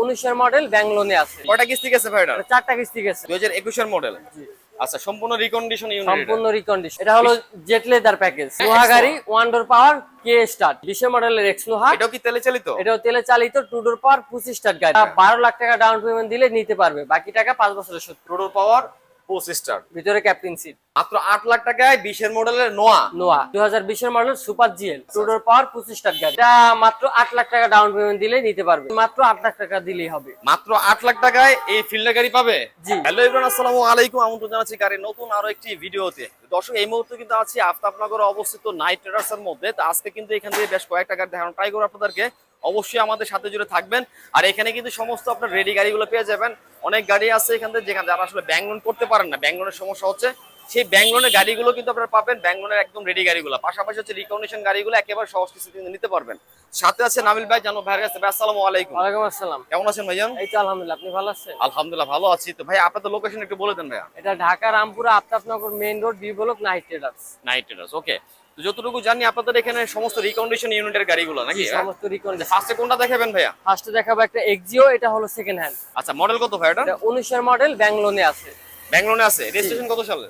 উনিশের মডেল ব্যাঙ্গলোনে আছে। কয়টা কিস্তি গেছে ভাই এটা? চারটা কিস্তি গেছে। দুই হাজার একুশের মডেল। আচ্ছা সম্পূর্ণ রিকন্ডিশন ইউনিট সম্পূর্ণ রিকন্ডিশন এটা হলো জেট লেদার প্যাকেজ লোহা গাড়ি one door power key start বিশের মডেলের এক্স লোহা। এটাও কি তেলে চালিত? এটাও তেলে চালিত টু ডোর পাওয়ার পঁচিশ স্টার্ট গাড়ি। বারো লাখ টাকা ডাউন পেমেন্ট দিলে নিতে পারবে। বাকি টাকা পাঁচ বছরের সুদ ডোর পাওয়ার পঁচিশ ভিতরে ক্যাপ্টেন সিট মাত্র আট লাখ টাকায় বিশের মডেলের নোয়া। নোয়া। দুই হাজার বিশের model super GL two power পঁচিশ গাড়ি এটা মাত্র আট লাখ টাকা ডাউন পেমেন্ট দিলে নিতে পারবে। মাত্র আট লাখ টাকা দিলেই হবে। মাত্র আট লাখ টাকায় এই ফিল্ডার গাড়ি পাবে? জি। হ্যালো ইব্রান আসসালামু আলাইকুম। আমন্ত্রণ জানাচ্ছি গাড়ির নতুন আরও একটি ভিডিওতে। দর্শক এই মুহূর্তে কিন্তু আছি আফতাবনগরে অবস্থিত নাইট ট্রেডার্স এর মধ্যে। তো আজকে কিন্তু এখান থেকে বেশ কয়েকটা গাড়ি দেখানো ট্রাই করব আপনাদেরকে। অবশ্যই আমাদের সাথে জুড়ে থাকবেন। আর এখানে কিন্তু সমস্ত আপনার রেডি গাড়িগুলো পেয়ে যাবেন। অনেক গাড়ি আছে এখান থেকে যেখানে যারা আসলে ব্যাংক লোন করতে পারেন না। ব্যাংক লোনের সমস্যা হচ্ছে সেই ব্যাংক লোনের গাড়িগুলো কিন্তু আপনারা পাবেন। ব্যাংক লোনের একদম রেডি গাড়িগুলো। পাশাপাশি হচ্ছে রিকন্ডিশন গাড়িগুলো একেবারে সহজ কিস্তিতে নিতে পারবেন। সাথে আছে নামিল ভাই জানো ভাইয়ের কাছে। আসসালামু আলাইকুম। ওয়ালাইকুম আসসালাম। কেমন আছেন ভাইজান? এই তো আলহামদুলিল্লাহ আপনি ভালো আছেন? আলহামদুলিল্লাহ ভালো আছি। তো ভাই আপনাদের লোকেশন একটু বলে দেন ভাইয়া। এটা Dhaka Rampura Aftabnagar main road B block night traders night traders okay তো যতটুকু জানি আপনাদের এখানে সমস্ত রিকন্ডিশন ইউনিটের গাড়িগুলো নাকি? সমস্ত রিকন্ডিশন ফার্স্টে কোনটা দেখাবেন ভাইয়া? ফার্স্টে দেখাবো একটা এক্সিও এটা হলো সেকেন্ড হ্যান্ড আচ্ছা মডেল কত ভাই এটা? এটা উনিশের মডেল ব্যাঙ্গলোনে আছে। ব্যাঙ্গলোরে আছে। রেজিস্ট্রেশন কত সালে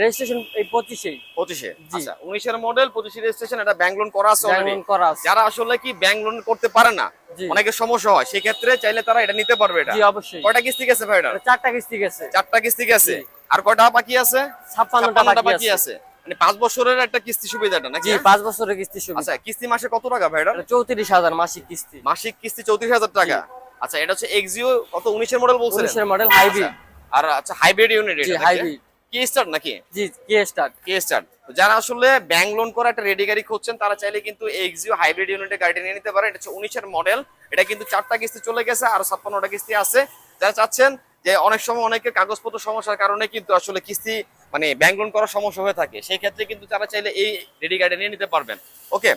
রেজিস্ট্রেশন এই পঁচিশেই পঁচিশে? জি। আচ্ছা উনিশের মডেল পঁচিশে রেজিস্ট্রেশন এটা ব্যাংক লোন করা আছে অলরেডি করা আছে। যারা আসলে কি ব্যাংক লোন করতে পারে না অনেকের সমস্যা হয়। সেই ক্ষেত্রে চাইলে তারা এটা নিতে পারবে এটা। জি অবশ্যই। কয়টা কিস্তি গেছে ভাই এটা এটা চারটা কিস্তি গেছে। চারটা কিস্তি গেছে। আর কয়টা বাকি আছে? ছাপ্পান্নটা ছাপ্পান্নটা বাকি বাকি আছে। মানে পাঁচ বছরের একটা কিস্তি সুবিধাটা নাকি জি পাঁচ বছরের কিস্তি সুবিধা। আচ্ছা কিস্তি মাসে কত টাকা ভাই এটা এটা চৌত্রিশ হাজার মাসিক কিস্তি। মাসিক কিস্তি চৌত্রিশ হাজার টাকা। আচ্ছা এটা হচ্ছে এক্সিও কত উনিশের মডেল বলছিলেন? উনিশের মডেল হাইব্রিড আর আচ্ছা হাইব্রিড ইউনিট জি, hybrid। কি স্টার্ট নাকি? জি কে স্টার্ট কে স্টার্ট যারা আসলে ব্যাংক লোন করা একটা রেডি গাড়ি খুঁজছেন তারা চাইলে কিন্তু এক্সিও হাইব্রিড ইউনিটের গাড়িটা নিয়ে নিতে পারেন। এটা হচ্ছে উনিশের মডেল এটা কিন্তু চারটা কিস্তি চলে গেছে আর ছাপ্পান্নটা কিস্তি আছে। যারা চাচ্ছেন যে অনেক সময় অনেকের কাগজপত্র সমস্যার কারণে কিন্তু আসলে কিস্তি মানে ব্যাংক লোন করার সমস্যা হয়ে থাকে সেই ক্ষেত্রে কিন্তু তারা চাইলে এই রেডি গাড়ি নিয়ে নিতে পারবেন। ওকে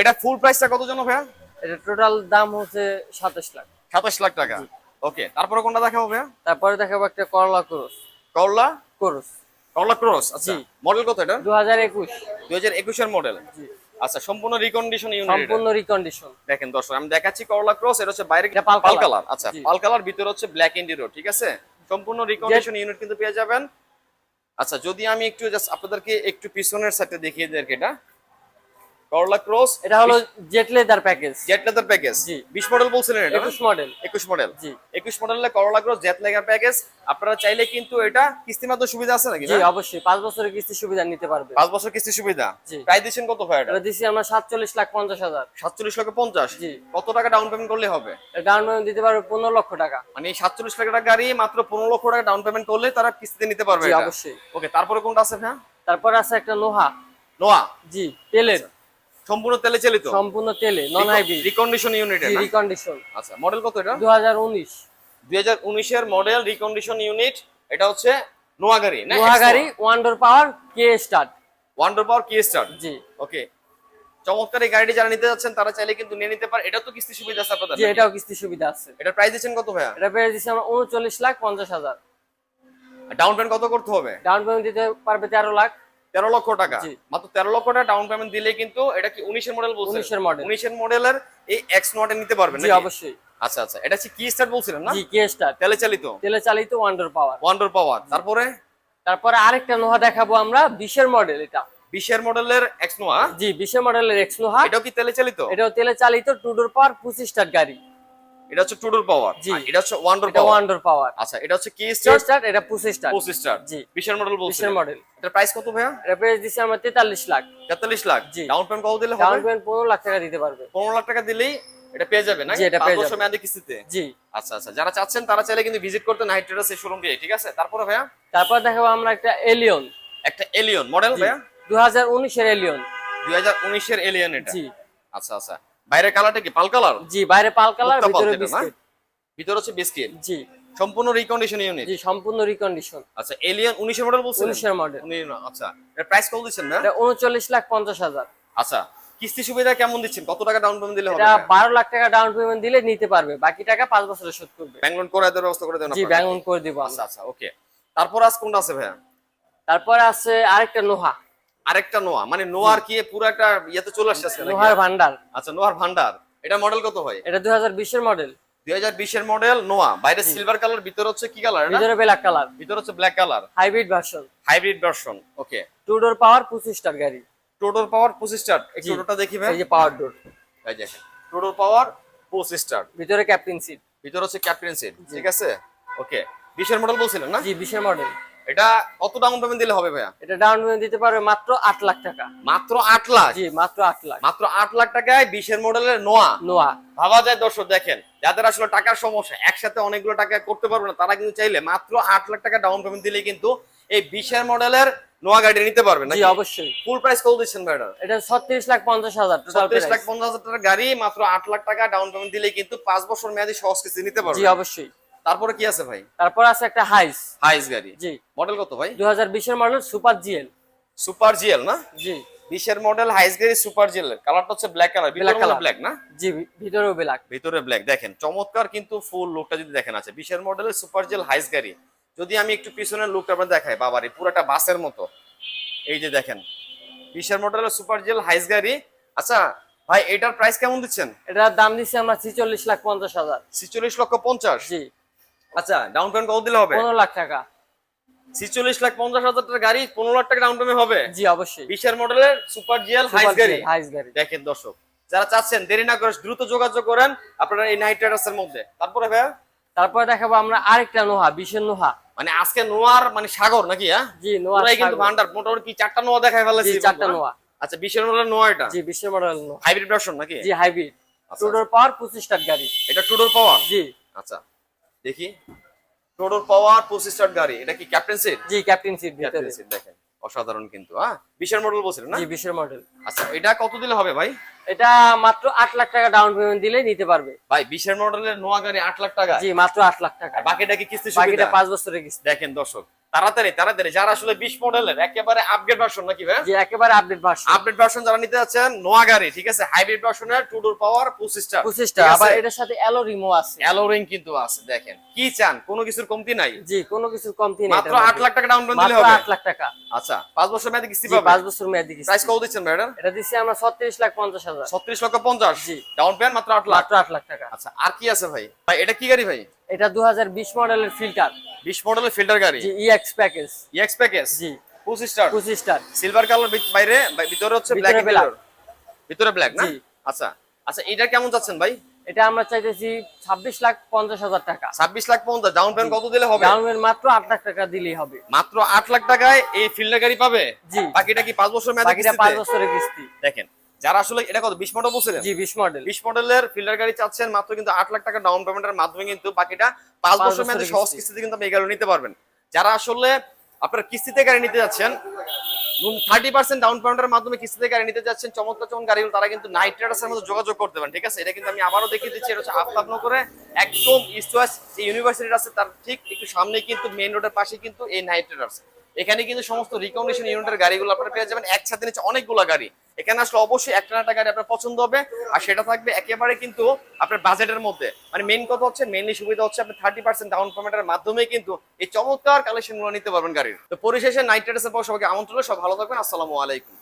এটা ফুল প্রাইসটা কত জন ভাইয়া? এটা টোটাল দাম হচ্ছে সাতাশ লাখ। সাতাশ লাখ টাকা। ওকে তারপরে কোনটা দেখাবো ভাইয়া? তারপরে দেখাবো একটা করলা ক্রস করলা? ক্রস। করলা ক্রস আচ্ছা। মডেল কত এটা? দু হাজার একুশ। দুই হাজার একুশের মডেল। জি। আচ্ছা সম্পূর্ণ রিকন্ডিশন ইউনিট সম্পূর্ণ রিকন্ডিশন দেখেন দর্শক আমি দেখাচ্ছি করলা ক্রস এটা হচ্ছে বাইরে পাল কালার। আচ্ছা। পাল কালার ভিতরে হচ্ছে ব্ল্যাক ইন্ডিরো ঠিক আছে? সম্পূর্ণ রিকন্ডিশন ইউনিট কিন্তু পেয়ে যাবেন। আচ্ছা যদি আমি একটু জাস্ট আপনাদেরকে একটু পিছনের সাইডে দেখিয়ে দেয় এটা। করলা ক্রস এটা হলো Z leather package Z leather package জি। 20 মডেল বলছিলেন এটা একুশ মডেল 21 মডেল জি। 21 মডেলের করলা ক্রস জেট লেদার প্যাকেজ আপনারা চাইলে কিন্তু এটা কিস্তির মাধ্যমে সুবিধা আছে নাকি জি অবশ্যই। পাঁচ বছরের কিস্তি সুবিধা নিতে পারবে। পাঁচ বছর কিস্তি সুবিধা। জি। প্রায় দিচ্ছেন কত ভাই এটা? দিচ্ছি আমরা সাতচল্লিশ লাখ পঞ্চাশ হাজার। সাতচল্লিশ লক্ষ পঞ্চাশ। জি। কত টাকা ডাউন পেমেন্ট করলে হবে? ডাউন পেমেন্ট দিতে পারবে পনেরো লক্ষ টাকা। মানে সাতচল্লিশ লাখ টাকা গাড়ি মাত্র পনেরো লক্ষ টাকা ডাউন পেমেন্ট করলে তারা কিস্তিতে নিতে পারবে জি অবশ্যই। ওকে তারপরে কোনটা আছে হ্যাঁ তারপর আছে একটা লোহা নোয়া জি তেলের সম্পূর্ণ তেলে চালিত? সম্পূর্ণ তেলে নন হাইব্রিড রিকন্ডিশন ইউনিট জি রিকন্ডিশন আচ্ছা মডেল কত এটা? দু হাজার উনিশ। দুই হাজার উনিশের মডেল রিকন্ডিশন ইউনিট এটা হচ্ছে নোয়া গাড়ি না? লোহা গাড়ি one door power key start wonder power key star জি। ওকে চমৎকার এই গাড়িটি যারা নিতে যাচ্ছেন তারা চাইলে কিন্তু নিয়ে নিতে পারে। এটা তো কিস্তি সুবিধা আছে আপনাদের জি এটাও কিস্তি সুবিধা আছে। এটা প্রাইস দিচ্ছেন কত ভাইয়া? এটা পেয়ে দিচ্ছি আমরা উনচল্লিশ লাখ পঞ্চাশ হাজার। ডাউন পেমেন্ট কত করতে হবে? ডাউন পেমেন্ট দিতে পারবে তেরো লাখ। তেরো লক্ষ টাকা। মাত্র তেরো লক্ষ টাকা ডাউন পেমেন্ট দিলে কিন্তু এটা কি উনিশের মডেল বলছেন? উনিশের মডেল উনিশের মডেলের এই এক্স নটে নিতে পারবেন জি অবশ্যই। আচ্ছা আচ্ছা। এটা কি স্টার্ট বলছিলেন না? জি কে স্টার্ট তেলে চালিত। তেলে চালিত one door power wonder power তারপরে? তারপরে আরেকটা নোহা দেখাবো আমরা বিশের মডেল এটা। বিশের মডেলের এক্স নোয়া জি বিশের মডেলের এক্স নোহা। এটাও কি তেলে চালিত? এটাও তেলে চালিত টু ডোর পাওয়ার পঁচিশ স্টার্ট গাড়ি। এটা হচ্ছে টুডোর পাওয়ার। এটা হচ্ছে ওয়ান্ডার এটা পাওয়ার। ওয়ান ডোর পাওয়ার। আচ্ছা এটা হচ্ছে কি স্টার্ট স্টার্ট এটা পঁচিশ স্টার্ট পঁচিশ স্টার জি। বিশের মডেল বলছেন বিশের মডেল এটার প্রাইস কত ভাইয়া? এটা পেয়ে দিচ্ছি আমরা তেতাল্লিশ লাখ। তেতাল্লিশ লাখ। জি। ডাউন পেমেন্ট কত দিলে ডাউন পেমেন্ট পনেরো লাখ টাকা দিতে পারবে। পনেরো লাখ টাকা দিলেই এটা পেয়ে যাবে না? এটা পেয়ে যাবে। মেয়াদি কিস্তিতে? জি। আচ্ছা আচ্ছা। যারা চাচ্ছেন তারা চাইলে কিন্তু ভিজিট করতে নাইট ট্রেডার্স এই শোরুমকে ঠিক আছে? তারপরে ভাইয়া? তারপর দেখাবো আমরা একটা এলিয়ন একটা এলিয়ন মডেল ভাইয়া? দু হাজার উনিশের এলিয়ন দুই হাজার উনিশের এলিয়ন এটা। জি। আচ্ছা আচ্ছা। বাইরের কালারটা কি পাল কালার? জি বাইরে পাল কালার ভিতরে বিস্কিট। ভিতরে হচ্ছে বিস্কিট। জি। সম্পূর্ণ রিকন্ডিশন ইউনিট জি সম্পূর্ণ রিকন্ডিশন আচ্ছা এলিয়ন উনিশের মডেল বলছেন উনিশের মডেল আচ্ছা এর প্রাইস কত দিচ্ছেন না এটা উনচল্লিশ লাখ পঞ্চাশ হাজার। আচ্ছা কিস্তি সুবিধা কেমন দিচ্ছেন? কত টাকা ডাউন পেমেন্ট দিলে হবে এটা বারো লাখ টাকা ডাউন পেমেন্ট দিলে নিতে পারবে বাকি টাকা পাঁচ বছরে শোধ করবে। ব্যাংক লোন করে দেওয়ার ব্যবস্থা করে দেন জি ব্যাংক লোন করে দিব আচ্ছা আচ্ছা ওকে তারপর আজ কোনটা আছে ভাইয়া? তারপরে আছে আরেকটা নোহা আরেকটা নোয়া মানে নোয়ার কি পুরো একটা ইয়েতে চলে আসছে নাকি? ভান্ডার। আচ্ছা নোয়ার ভান্ডার। এটা মডেল কত হয়? এটা দুই হাজার বিশের মডেল দুই হাজার বিশের মডেল নোয়া। বাইরে সিলভার কালার ভিতরে হচ্ছে কি কালার ভিতরে ব্ল্যাক কালার ভিতরে হচ্ছে black colour hybrid version hybrid version okay two door power পঁচিশ স্টার গাড়ি। টোটোর পাওয়ার পঁচিশ স্টার একটু জি। টোটোটা দেখি ভাই। এই যে পাওয়ার ডোর এই দেখেন টোটোর পাওয়ার পঁচিশ স্টার ভিতরে ক্যাপ্টেন সিট ভিতরে হচ্ছে ক্যাপ্টেন সিট ঠিক আছে? ওকে বিশের মডেল বলছিলেন না? জি বিশের মডেল এটা কত ডাউন পেমেন্ট দিলে হবে ভাইয়া? এটা ডাউন পেমেন্ট দিতে পারবে মাত্র আট লাখ টাকা। মাত্র আট লাখ? জি মাত্র আট লাখ। মাত্র আট লাখ টাকায় বিশের মডেলের নোয়া? নোয়া। ভাবা যায় দর্শক দেখেন যাদের আসলে টাকার সমস্যা একসাথে অনেকগুলো টাকা করতে পারবে না তারা কিন্তু চাইলে মাত্র আট লাখ টাকা ডাউন পেমেন্ট দিলে কিন্তু এই বিশের মডেলের নোয়া গাড়ি নিতে পারবে না জি অবশ্যই। ফুল প্রাইস কত দিচ্ছেন ভাইটা এটা? ছত্রিশ লাখ পঞ্চাশ হাজার টোটাল ছত্রিশ লাখ পঞ্চাশ হাজার টাকার গাড়ি মাত্র আট লাখ টাকা ডাউন পেমেন্ট দিলে কিন্তু পাঁচ বছর মেয়াদি সহজ কিস্তি নিতে জি পারবে অবশ্যই। তারপরে কি আছে ভাই? তারপর আছে একটা হাইস হাইস গাড়ি। জি। মডেল কত ভাই? দু হাজার বিশের model super GL super GL না? জি। বিশের মডেল হাইস গাড়ি সুপার জিএল কালারটা হচ্ছে black colour Black color। Black না? জি ভিতরেও ব্ল্যাক ভিতরে ব্ল্যাক দেখেন চমৎকার কিন্তু ফুল লুকটা যদি দেখেন আছে। বিশের মডেলের সুপার জেল হাইস গাড়ি। যদি আমি একটু পিছনের লুকটা আপনার দেখাই বাবারে পুরোটা বাসের মতো। এই যে দেখেন বিশের মডেলের সুপার জেল হাইস গাড়ি। আচ্ছা ভাই এটার প্রাইস কেমন দিচ্ছেন? এটার দাম দিচ্ছি আমরা ছিচল্লিশ লাখ পঞ্চাশ হাজার। ছিচল্লিশ লক্ষ পঞ্চাশ? জি। আচ্ছা ডাউন পেমেন্ট কত দিলে হবে? পনেরো লাখ টাকা। ছিচল্লিশ লাখ পঞ্চাশ হাজার টাকার গাড়ি পনেরো লাখ টাকা ডাউন পেমেন্ট হবে? জি অবশ্যই। বিশের মডেলের সুপার জিএল হাইস গাড়ি। হাইস গাড়ি। দেখেন দর্শক যারা চাচ্ছেন দেরি না করে দ্রুত যোগাযোগ করেন আপনারা এই নাইট রাইডার্সের মধ্যে। তারপরে ভাইয়া? তারপরে দেখাবো আমরা আরেকটা নোহা বিশের নোহা। মানে আজকে নোয়ার মানে সাগর নাকি হ্যাঁ? জি নোয়া ওরাই কিন্তু ভান্ডার মোটামুটি কি চারটা নোয়া দেখায় ফেলেছি জি চারটা নোয়া। আচ্ছা বিশের মডেল নোয়া এটা? জি বিশের মডেল নোয়া। হাইব্রিড ভার্সন নাকি? জি হাইব্রিড আচ্ছা, টু পাওয়ার পঁচিশ স্টার গাড়ি। এটা টুডোর পাওয়ার জি। আচ্ছা। দেখি। টোটোর পাওয়ার পঁচিশ স্টার গাড়ি। এটা কি ক্যাপ্টেন সিট জি ক্যাপ্টেন সিট ক্যাপ্টেন সিট দেখেন। অসাধারণ কিন্তু হ্যাঁ? বিশের মডেল বলছিলেন না? জি বিশের মডেল আচ্ছা এটা কত দিলে হবে ভাই? এটা মাত্র আট লাখ টাকা ডাউন পেমেন্ট দিলে নিতে পারবে। ভাই বিশের মডেলের নোয়া গাড়ি আট লাখ টাকা। জি মাত্র আট লাখ টাকা। বাকিটা কি কিস্তি বাকিটা সুবিধা পাঁচ বছরের কিস্তি। দেখেন দর্শক তাড়াতাড়ি তাড়াতাড়ি। যারা আসলে বিশ মডেলের একেবারে আপগ্রেড ভার্সন নাকি ভাই? জি একেবারে আপডেট ভার্সন আপডেট ভার্সন যারা নিতে যাচ্ছেন নোয়া গাড়ি ঠিক আছে? হাইব্রিড ভার্সনের টুডোর পাওয়ার পঁচিশ স্টার পঁচিশটা আবার এটার সাথে অ্যালো রিমো আছে। অ্যালোরিং কিন্তু আছে দেখেন। কি চান? কোনো কিছুর কমতি নাই? জি কোনো কিছুর কমতি নেই মাত্র এটার আট লাখ টাকা ডাউন পেমেন্ট দিলে হবে। আট লাখ টাকা। আচ্ছা পাঁচ বছর মেয়াদে কিস্তি পাবে পাঁচ বছর মেয়াদি কিস্তি প্রাইস কত দিচ্ছেন ম্যাডাম এটা দিচ্ছি আমরা ছত্রিশ লাখ পঞ্চাশ হাজার। ছত্রিশ লক্ষ পঞ্চাশ? জি। ডাউন পেমেন্ট মাত্র আট লাখ। মাত্র আট লাখ টাকা। আচ্ছা আর কি আছে ভাই? ভাই এটা কি গাড়ি ভাই? এটা দু হাজার বিশ মডেলের ফিল্টার। বিশ মডেলের ফিল্টার গাড়ি? জি ইএক্স প্যাকেজ এক্স প্যাকেজ জি। পঁচিশ স্টার পঁচিশ স্টার সিলভার কালার বাইরে? ভিতরে হচ্ছে ব্ল্যাক black। ভিতরে ব্ল্যাক না? জি। আচ্ছা। আচ্ছা এটা কেমন যাচ্ছেন ভাই? এটা আমরা চাইতেছি ছাব্বিশ লাখ পঞ্চাশ হাজার টাকা। ছাব্বিশ লাখ পঞ্চাশ। ডাউন পেমেন্ট কত দিলে হবে? ডাউন পেমেন্ট মাত্র আট লাখ টাকা দিলেই হবে। মাত্র আট লাখ টাকায় এই ফিল্ডার গাড়ি পাবে? জি। বাকিটা কি পাঁচ বছর মেয়াদে বাকিটা পাঁচ কিস্তিতে? বছরের কিস্তি। দেখেন যারা আসলে এটা কত বিশ মডেল বলছিলেন? জি বিশ মডেল বিশ মডেলের ফিল্ডার গাড়ি চাচ্ছেন মাত্র কিন্তু আট লাখ টাকা ডাউন পেমেন্টের মাধ্যমে কিন্তু বাকিটা পাঁচ বছর মেয়াদে সহজ কিস্তিতে কিন্তু আপনি এই গাড়ি নিতে পারবেন। যারা আসলে আপনার কিস্তিতে গাড়ি নিতে যাচ্ছেন থার্টি পার্সেন্ট ডাউন পেমেন্টের মাধ্যমে কিস্তিতে গাড়ি নিতে যাচ্ছেন চমৎকার চমৎকার গাড়িগুলো তারা কিন্তু নাইট রাইডার্সের মধ্যে যোগাযোগ করতে পারেন ঠিক আছে? এটা কিন্তু আমি আবারও দেখিয়ে দিচ্ছি এটা হচ্ছে একদম ইস্ট ওয়েস্ট যে ইউনিভার্সিটি আছে তার ঠিক একটু সামনে কিন্তু মেইন রোডের পাশে কিন্তু এই নাইট রাইডার্স এখানে কিন্তু সমস্ত রিকন্ডিশন ইউনিটের গাড়িগুলো আপনারা পেয়ে যাবেন। একসাথে নিচে অনেকগুলো গাড়ি। এখানে আসলে অবশ্যই একটা টানা গাড়ি আপনার পছন্দ হবে, আর সেটা থাকবে একেবারে কিন্তু আপনার বাজেটের মধ্যে। মানে মেন কথা হচ্ছে মেনলি সুবিধা হচ্ছে আপনি থার্টি পার্সেন্ট ডাউন পেমেন্টের মাধ্যমে কিন্তু এই চমৎকার কালেকশনগুলো নিতে পারবেন গাড়ির। তো পরিশেষে নাইট রাইডার্সের পর সবাইকে আমন্ত্রণ সব ভালো থাকবেন, আসসালামু আলাইকুম।